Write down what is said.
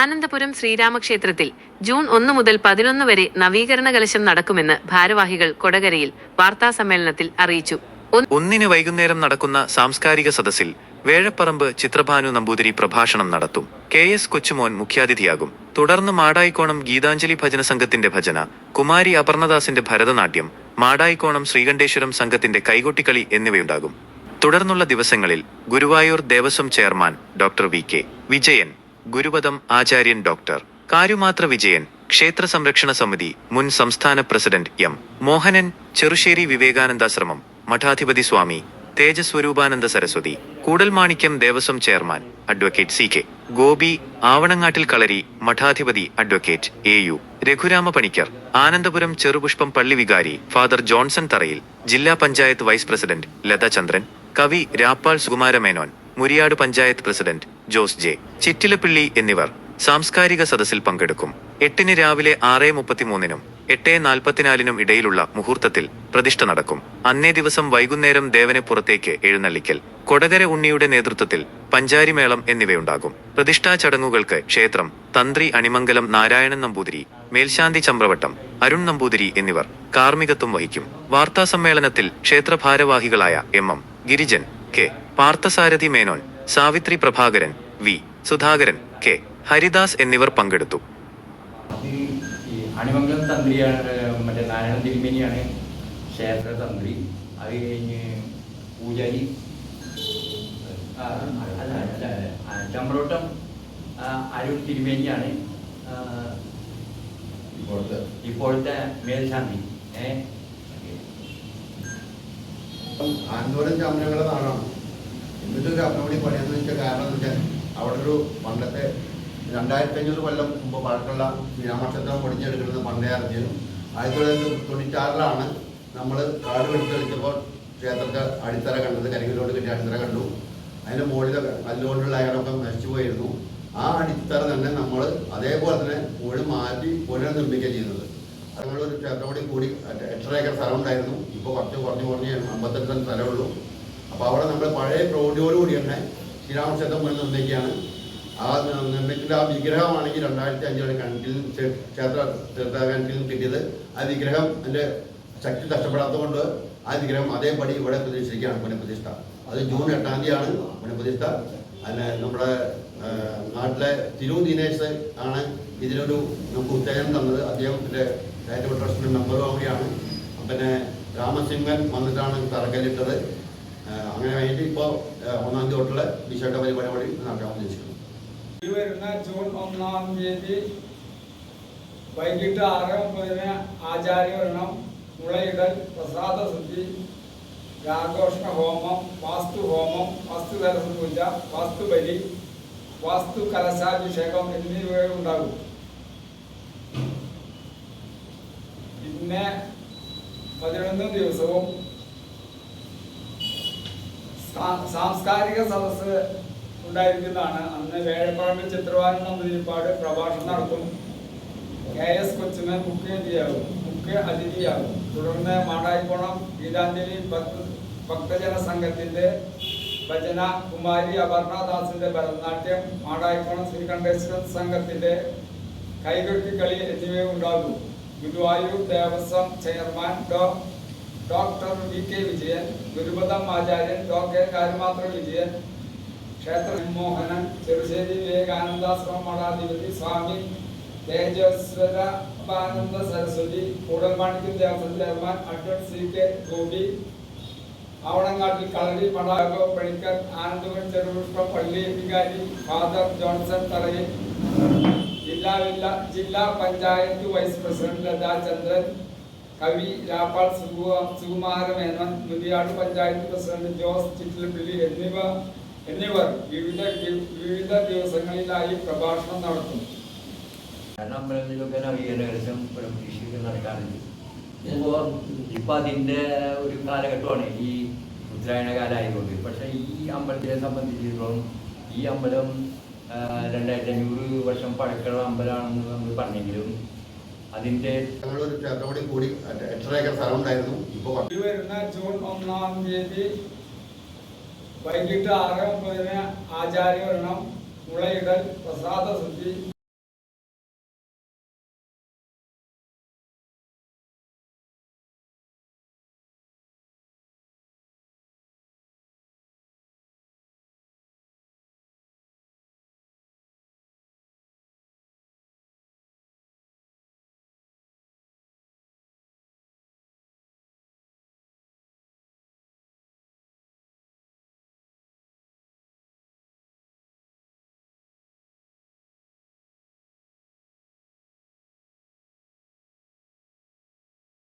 Anandapuram ശ്രീരാമക്ഷേത്രത്തിൽ June ഒന്ന് മുതൽ പതിനൊന്ന് വരെ നവീകരണ കലശം നടക്കുമെന്ന് ഭാരവാഹികൾ കൊടകരയിൽ വാർത്താ സമ്മേളനത്തിൽ അറിയിച്ചു. ഒന്ന് ഒന്നിന് വൈകുന്നേരം നടക്കുന്ന സാംസ്കാരിക സദസ്സിൽ വേഴപ്പറമ്പ് ചിത്രഭാനു നമ്പൂതിരി പ്രഭാഷണം നടത്തും. കെ എസ് കൊച്ചുമോൻ മുഖ്യാതിഥിയാകും. തുടർന്ന് മാടായിക്കോണം ഗീതാഞ്ജലി ഭജന സംഘത്തിന്റെ ഭജന കുമാരി അപർണദാസിന്റെ ഭരതനാട്യം മാടായിക്കോണം ശ്രീകണ്ഠേശ്വരം സംഘത്തിന്റെ കൈകൊട്ടിക്കളി എന്നിവയുണ്ടാകും. തുടർന്നുള്ള ദിവസങ്ങളിൽ Guruvayur Devaswom chairman doctor V K Vijayan ഗുരുപദം ആചാര്യൻ ഡോക്ടർ. കാര്യമാത്ര വിജയൻ ക്ഷേത്ര സംരക്ഷണ സമിതി മുൻ സംസ്ഥാന president M. Mohanan Cherussery Vivekanandashramam മഠാധിപതി Swami Tejaswaroopananda Saraswati Koodalmanikyam Devaswom chairman advocate C K. Gopi Avanangattil kalari മഠാധിപതി advocate A U. Raghurama Panicker Anandapuram Cherupushpam പള്ളി വികാരി ഫാദർ ജോൺസൺ തറയിൽ ജില്ലാ പഞ്ചായത്ത് വൈസ് പ്രസിഡന്റ് ലതാചന്ദ്രൻ കവി രാപ്പാൾ സുകുമാരമേനോൻ മുരിയാട് പഞ്ചായത്ത് പ്രസിഡന്റ് ജോസ് ജെ ചിറ്റിലപ്പിള്ളി എന്നിവർ സാംസ്കാരിക സദസ്സിൽ പങ്കെടുക്കും. എട്ടിന് രാവിലെ ആറ് മുപ്പത്തിമൂന്നിനും എട്ട് നാൽപ്പത്തിനാലിനും ഇടയിലുള്ള മുഹൂർത്തത്തിൽ പ്രതിഷ്ഠ നടക്കും. അന്നേ ദിവസം വൈകുന്നേരം ദേവനെ പുറത്തേക്ക് എഴുന്നള്ളിക്കൽ കൊടകര ഉണ്ണിയുടെ നേതൃത്വത്തിൽ പഞ്ചാരിമേളം എന്നിവയുണ്ടാകും. പ്രതിഷ്ഠാ ചടങ്ങുകൾക്ക് ക്ഷേത്രം തന്ത്രി അണിമംഗലം നാരായണൻ നമ്പൂതിരി മേൽശാന്തി ചമ്രവട്ടം അരുൺ നമ്പൂതിരി എന്നിവർ കാർമ്മികത്വം വഹിക്കും. വാർത്താ സമ്മേളനത്തിൽ ക്ഷേത്രഭാരവാഹികളായ M M Girijan K Parthasarathy Menon Savithri Prabhakaran V. Sudhakaran K. Haridas എന്നിവർ പങ്കെടുത്തു. അണിമംഗലം തന്ത്രിയാണ് മറ്റേ നാരായണ തിരുമേനിയാണ് ക്ഷേത്ര തന്ത്രി. അത് കഴിഞ്ഞ് പൂജാരി. ആ, അരുൺ തിരുമേനിയാണ് ഇപ്പോഴത്തെ. ഇപ്പോഴത്തെ മേൽശാന്തി. ഏ? ആനന്ദപുരം ചാമരങ്ങളുടെ നാടാണ് ഒരു പണ്ടത്തെ രണ്ടായിരത്തി അഞ്ഞൂറ് കൊല്ലം മുമ്പ് പഴക്കമുള്ള ശ്രീരാമക്ഷേത്രം പൊടിഞ്ഞെടുക്കുന്നത് പണ്ടേ അറിഞ്ഞു ആയിരത്തി തൊള്ളായിരത്തി തൊണ്ണൂറ്റാറിലാണ് നമ്മൾ കാട് പിടിച്ചെടുത്തപ്പോൾ ക്ഷേത്രത്തെ അടിത്തറ കണ്ടത് കരികിലോട്ട് കിട്ടിയ അടിത്തറ കണ്ടു. അതിന്റെ മുകളിലെ കല്ലുകൊണ്ടുള്ള അയാളൊക്കെ നശിച്ചു പോയിരുന്നു. ആ അടിത്തറ തന്നെ നമ്മൾ അതേപോലെ തന്നെ മുകളിൽ മാറ്റി പുനർനിർമ്മിക്കുക ചെയ്യുന്നത് ഞങ്ങളൊരു ക്ഷേത്രപടി കൂടി കൂടി എട്ടര ഏക്കർ സ്ഥലം ഉണ്ടായിരുന്നു ഇപ്പോൾ കുറച്ച് കുറഞ്ഞ് കുറഞ്ഞ് അമ്പത്തെട്ട് സെന്റ് സ്ഥലമുള്ളൂ അപ്പോൾ അവിടെ നമ്മൾ പഴയ പ്രൗഢിയോടുകൂടി തന്നെ ശ്രീരാമക്ഷേത്രം പോലെ നിർമ്മിക്കുകയാണ് ആ നിർമ്മിക്കുന്ന ആ വിഗ്രഹമാണെങ്കിൽ രണ്ടായിരത്തി അഞ്ചിലാണ് കണക്കിൽ ക്ഷേ- ക്ഷേത്ര തീർത്ഥ നിന്ന് കിട്ടിയത്. ആ വിഗ്രഹം അതിന്റെ ശക്തി നഷ്ടപ്പെടാത്തതുകൊണ്ട് ആ വിഗ്രഹം അതേപടി ഇവിടെ പ്രതിഷ്ഠിക്കുകയാണ് പുനഃപ്രതിഷ്ഠ. അത് ജൂൺ എട്ടാം തീയതിയാണ് പുനഃപ്രതിഷ്ഠ. അതിന് നമ്മുടെ നാട്ടിലെ തിരു ദിനേശ് ആണ് ഇതിനൊരു നമുക്ക് ഉത്തേജനം തന്നത്. അദ്ദേഹത്തിന്റെ ചാരിറ്റബിൾ ട്രസ്റ്റിന്റെ മെമ്പറും കൂടിയാണ് പിന്നെ രാമസിംഹൻ വന്നിട്ടാണ് തറക്കല്ലിട്ടത്. അങ്ങനെ കഴിഞ്ഞിട്ട് ഇപ്പോൾ ഒന്നാം തീയതി തൊട്ടുള്ള വിശേഷ പരിപാടി നടക്കാൻ ഉദ്ദേശിക്കുന്നു. വരുന്ന ജൂൺ ഒന്നാം തീയതി വൈകിട്ട് ആറ് മുപ്പതിന് ആചാര്യവരണം മുളയിടൽ പ്രസാദ ശുദ്ധി രാഘോഷണ ഹോമം വാസ്തു ഹോമം വാസ്തു കലശ പൂജ വാസ്തുബലി വാസ്തു കലശാഭിഷേകം എന്നിവയുണ്ടാകും പിന്നെ പതിനൊന്ന് ദിവസവും സാംസ്കാരിക സദസ്സ് ഉണ്ടായിരിക്കുന്നതാണ്. അന്ന് വേഴപ്പറമ്പിൽ ചിത്രവാരം നമ്പൂതിരിപ്പാട് പ്രഭാഷണം നടത്തും. കെ എസ് കൊച്ചിന് മുഖ്യ അതിഥിയാകും മുഖ്യ അതിഥിയാകും. തുടർന്ന് മാടായിക്കോണം ഗീതാഞ്ജലി ഭക്ത ഭക്തജന സംഘത്തിന്റെ ഭജന കുമാരി അപർണദാസിന്റെ ഭരതനാട്യം മാടായിക്കോണം ശ്രീകണ്ഠേശ്വര സംഘത്തിന്റെ കൈകൊട്ടിക്കളി എന്നിവയും ഉണ്ടാകും. ഗുരുവായൂർ ദേവസ്വം ചെയർമാൻ ഡോ ഡോക്ടർ വി കെ വിജയൻ ഗുരുപദം ആചാര്യൻ ഡോക്ടർ കാര്യമാത്ര വിജയൻ ക്ഷേത്ര മോഹനൻ ചെറുശ്ശേരി വിവേകാനന്ദാശ്രമം മഠാധിപതി സ്വാമി തേജസ്വരാനന്ദ സരസ്വതി കൂടൽമാണിക്യം ദേവസ്വം ചെയർമാൻ അഡ്വറ്റ് സി കെ ഗോപി ആവണങ്ങാട്ടിൽ കളരി മഠാകോ പണിക്കർ ആനന്ദവൻ ചെറുപുഷ്പ പള്ളി വികാരി ഫാദർ ജോൺസൺ തറയിൽ ജില്ലാ ജില്ലാ പഞ്ചായത്ത് വൈസ് പ്രസിഡന്റ് ലതാ ചന്ദ്രൻ കവി രാപ്പാൾ സുഗു- സുകുമാരമേനോൻ മുതിയാട് പഞ്ചായത്ത് പ്രസിഡന്റ് ജോസ് ചിറ്റിലപ്പിള്ളി എന്നിവ എന്നിവർ വിവിധ വിവിധ ദിവസങ്ങളിലായി പ്രഭാഷണം നടത്തും കാരണം അമ്പലത്തിലൊക്കെ നവീകരണ കലശം പ്രതീക്ഷിച്ച് നടക്കാറുണ്ട്. ഇപ്പോൾ ഇപ്പം അതിന്റെ ഒരു കാലഘട്ടമാണ് ഈ ഉത്തരായണ കാലമായതുകൊണ്ട് പക്ഷേ ഈ അമ്പലത്തിനെ സംബന്ധിച്ചിടത്തോളം ഈ അമ്പലം രണ്ടായിരത്തി അഞ്ഞൂറ് വർഷം പഴക്കമുള്ള അമ്പലമാണെന്ന് നമ്മൾ പറഞ്ഞെങ്കിലും ഞങ്ങളൊരു ക്ഷേത്രപടി കൂടി എട്ട് എട്ടര ഏക്കർ സ്ഥലം ഉണ്ടായിരുന്നു ഇപ്പോൾ വരുന്ന ജൂൺ ഒന്നാം തീയതി വൈകിട്ട് ആറ് മുപ്പതിന് ആചാര്യവരണം മുളയിടൽ പ്രസാദ ശുദ്ധി